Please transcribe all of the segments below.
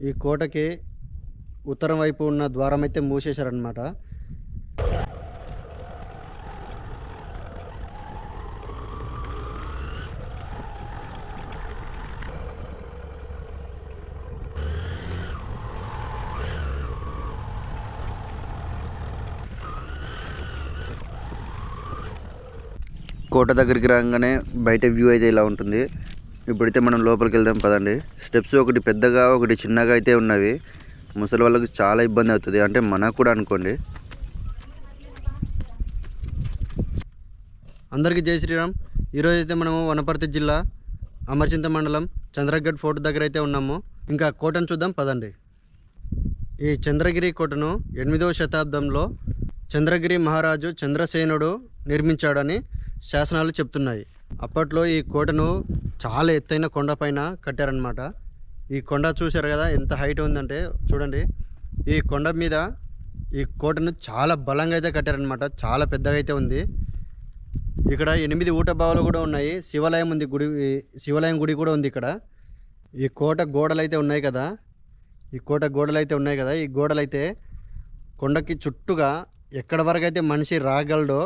ఈ కోటకి ఉత్తరం వైపు ఉన్న ద్వారం అయితే మూసేశారనమాట కోట దగ్గరికి రాగానే బయట వ్యూ అయితే ఇలా ఉంటుంది. ఇప్పుడైతే మనం లోపలికి వెళ్దాం పదండి స్టెప్స్ ఒకటి పెద్దగా ఒకటి చిన్నగా అయితే ఉన్నవి. ముసలి వాళ్ళకి చాలా ఇబ్బంది అవుతుంది. అంటే మనకు కూడా అనుకోండి. అందరికీ జై శ్రీరామ్. ఈరోజు అయితే మనము వనపర్తి జిల్లా అమర్చింత మండలం చంద్రగఢ్ ఫోర్ట్ దగ్గర అయితే ఉన్నాము. ఇంకా కోటను చూద్దాం పదండి. ఈ చంద్రగిరి కోటను ఎనిమిదవ శతాబ్దంలో చంద్రగిరి మహారాజు చంద్రసేనుడు నిర్మించాడని శాసనాలు చెప్తున్నాయి. అప్పట్లో ఈ కోటను చాలా ఎత్తైన కొండపైన కట్టారనమాట ఈ కొండ చూశారు కదా ఎంత హైట్ ఉందంటే చూడండి. ఈ కొండ మీద ఈ కోటను చాలా బలంగా అయితే కట్టారనమాట చాలా పెద్దగా అయితే ఉంది. ఇక్కడ ఎనిమిది ఊట కూడా ఉన్నాయి. శివాలయం ఉంది గుడి శివాలయం గుడి కూడా ఉంది ఇక్కడ. ఈ కోట గోడలు అయితే ఉన్నాయి కదా. ఈ కోట గోడలు అయితే ఉన్నాయి కదా. ఈ గోడలు అయితే కొండకి చుట్టుగా ఎక్కడ వరకు అయితే మనిషి రాగలడో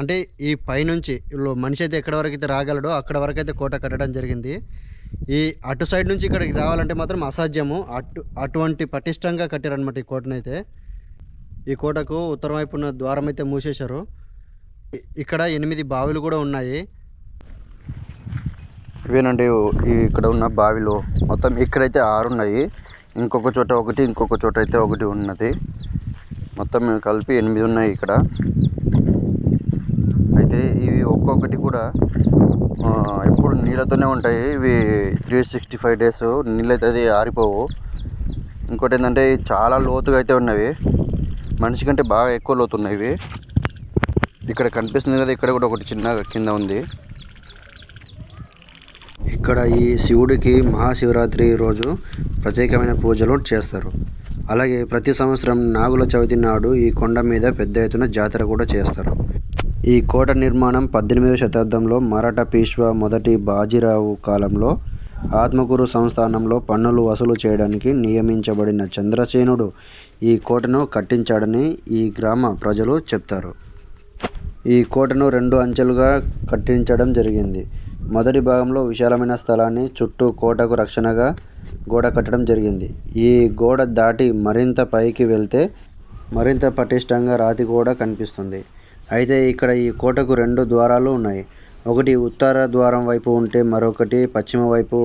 అంటే ఈ పైనుంచి వీళ్ళు మనిషి అయితే ఎక్కడ వరకు అయితే రాగలడో అక్కడ వరకు అయితే కోట కట్టడం జరిగింది. ఈ అటు సైడ్ నుంచి ఇక్కడికి రావాలంటే మాత్రం అసాధ్యము. అటు అటువంటి పటిష్టంగా కట్టారనమాట ఈ కోటనైతే. ఈ కోటకు ఉత్తరం వైపు ఉన్న ద్వారం అయితే మూసేశారు. ఇక్కడ ఎనిమిది బావిలు కూడా ఉన్నాయి. ఇవేనండి ఇక్కడ ఉన్న బావిలు. మొత్తం ఇక్కడైతే ఆరు ఉన్నాయి. ఇంకొక చోట ఒకటి ఇంకొక చోట అయితే ఒకటి ఉన్నది. మొత్తం కలిపి ఎనిమిది ఉన్నాయి ఇక్కడ. ఒక్కొక్కటి కూడా ఎప్పుడు నీళ్ళతోనే ఉంటాయి. ఇవి త్రీ సిక్స్టీ ఫైవ్ డేస్ నీళ్ళైతే అది ఆరిపోవు. ఇంకోటి ఏంటంటే చాలా లోతుగా అయితే ఉన్నవి. మనిషి కంటే బాగా ఎక్కువ లోతు ఉన్నాయి ఇవి. ఇక్కడ కనిపిస్తుంది కదా ఇక్కడ కూడా ఒకటి చిన్న కింద ఉంది. ఇక్కడ ఈ శివుడికి మహాశివరాత్రి రోజు ప్రత్యేకమైన పూజలు చేస్తారు. అలాగే ప్రతి సంవత్సరం నాగుల చవితి నాడు ఈ కొండ మీద పెద్ద ఎత్తున జాతర కూడా చేస్తారు. ఈ కోట నిర్మాణం పద్దెనిమిదవ శతాబ్దంలో మరాఠా పీష్వా మొదటి బాజీరావు కాలంలో ఆత్మకూరు సంస్థానంలో పన్నులు వసూలు చేయడానికి నియమించబడిన చంద్రసేనుడు ఈ కోటను కట్టించాడని ఈ గ్రామ ప్రజలు చెప్తారు. ఈ కోటను రెండు అంచెలుగా కట్టించడం జరిగింది. మొదటి భాగంలో విశాలమైన స్థలాన్ని చుట్టూ కోటకు రక్షణగా గోడ కట్టడం జరిగింది. ఈ గోడ దాటి మరింత పైకి వెళ్తే మరింత పటిష్టంగా రాతి గోడ కనిపిస్తుంది. అయితే ఇక్కడ ఈ కోటకు రెండు ద్వారాలు ఉన్నాయి. ఒకటి ఉత్తర ద్వారం వైపు ఉంటే మరొకటి పశ్చిమ వైపు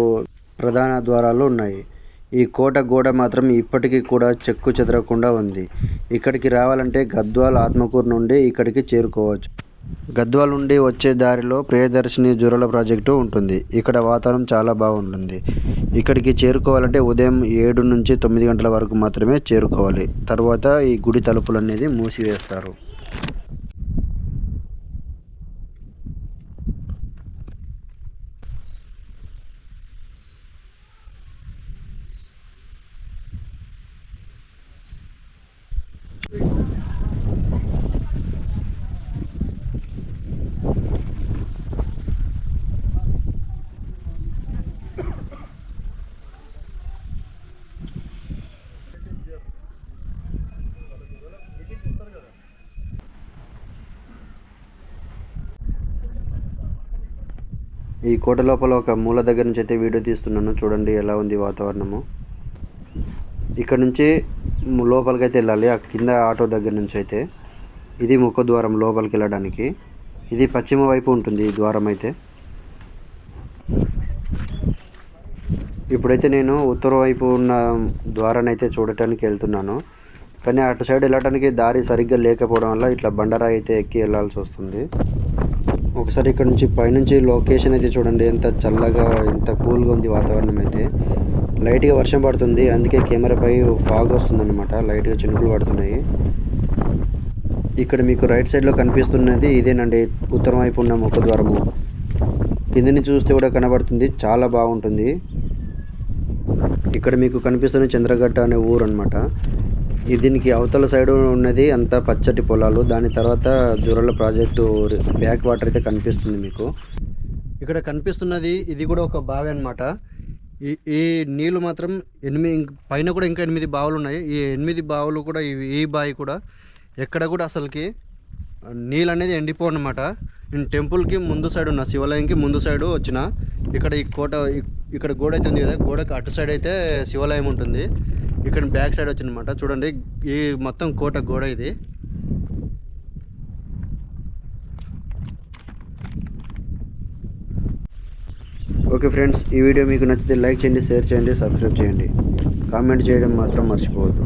ప్రధాన ద్వారాలు ఉన్నాయి. ఈ కోట గోడ మాత్రం ఇప్పటికీ కూడా చెక్కు చెదరకుండా ఉంది. ఇక్కడికి రావాలంటే గద్వాల్ ఆత్మకూరు నుండి ఇక్కడికి చేరుకోవచ్చు. గద్వాల్ నుండి వచ్చే దారిలో ప్రియదర్శిని జురల ప్రాజెక్టు ఉంటుంది. ఇక్కడ వాతావరణం చాలా బాగుంటుంది. ఇక్కడికి చేరుకోవాలంటే ఉదయం ఏడు నుంచి తొమ్మిది గంటల వరకు మాత్రమే చేరుకోవాలి. తర్వాత ఈ గుడి తలుపులు అనేది మూసివేస్తారు. ఈ కోట లోపల ఒక మూల దగ్గర నుంచి అయితే వీడియో తీస్తున్నాను. చూడండి ఎలా ఉంది వాతావరణము. ఇక్కడ నుంచి లోపలికి అయితే వెళ్ళాలి. ఆ కింద ఆటో దగ్గర నుంచి అయితే. ఇది ముఖ ద్వారం లోపలికి వెళ్ళడానికి. ఇది పశ్చిమ వైపు ఉంటుంది ఈ ద్వారం అయితే. ఇప్పుడైతే నేను ఉత్తర వైపు ఉన్న ద్వారాన్ని అయితే చూడటానికి వెళ్తున్నాను. కానీ అటు సైడ్ వెళ్ళడానికి దారి సరిగ్గా లేకపోవడం వల్ల ఇట్లా బండరాయి అయితే ఎక్కి వెళ్ళాల్సి వస్తుంది. ఒకసారి ఇక్కడ నుంచి పైనుంచి లొకేషన్ అయితే చూడండి. ఎంత చల్లగా ఎంత కూల్గా ఉంది వాతావరణం అయితే. లైట్గా వర్షం పడుతుంది. అందుకే కెమెరాపై ఫాగ్ వస్తుంది అనమాట లైట్గా చినుకులు పడుతున్నాయి. ఇక్కడ మీకు రైట్ సైడ్లో కనిపిస్తున్నది ఇదేనండి. ఉత్తరం వైపు ఉన్న ముఖ కిందని చూస్తే కూడా కనబడుతుంది. చాలా బాగుంటుంది. ఇక్కడ మీకు కనిపిస్తున్న చంద్రగట్ట అనే ఊరు అనమాట దీనికి అవతల సైడ్ ఉన్నది అంతా పచ్చటి పొలాలు. దాని తర్వాత జూరల ప్రాజెక్టు బ్యాక్ వాటర్ అయితే కనిపిస్తుంది మీకు. ఇక్కడ కనిపిస్తున్నది ఇది కూడా ఒక బావి అన్నమాట. ఈ ఈ నీళ్ళు మాత్రం ఎనిమిది పైన కూడా ఇంకా ఎనిమిది బావులు ఉన్నాయి. ఈ ఎనిమిది బావులు కూడా ఇవి ఈ బావి కూడా ఎక్కడ కూడా అసలుకి నీళ్ళు అనేది ఎండిపోనమాట నేను టెంపుల్కి ముందు సైడ్ ఉన్న శివాలయంకి ముందు సైడు వచ్చిన ఇక్కడ ఈ కోట ఇక్కడ గోడ అయితే ఉంది కదా గోడకు అటు సైడ్ అయితే శివాలయం ఉంటుంది. ఇక్కడ బ్యాక్ సైడ్ వచ్చిందన్నమాట. చూడండి ఈ మొత్తం కోట గోడ ఇది. ఓకే ఫ్రెండ్స్ ఈ వీడియో మీకు నచ్చితే లైక్ చేయండి షేర్ చేయండి సబ్స్క్రైబ్ చేయండి. కామెంట్ చేయడం మాత్రం మర్చిపోవద్దు.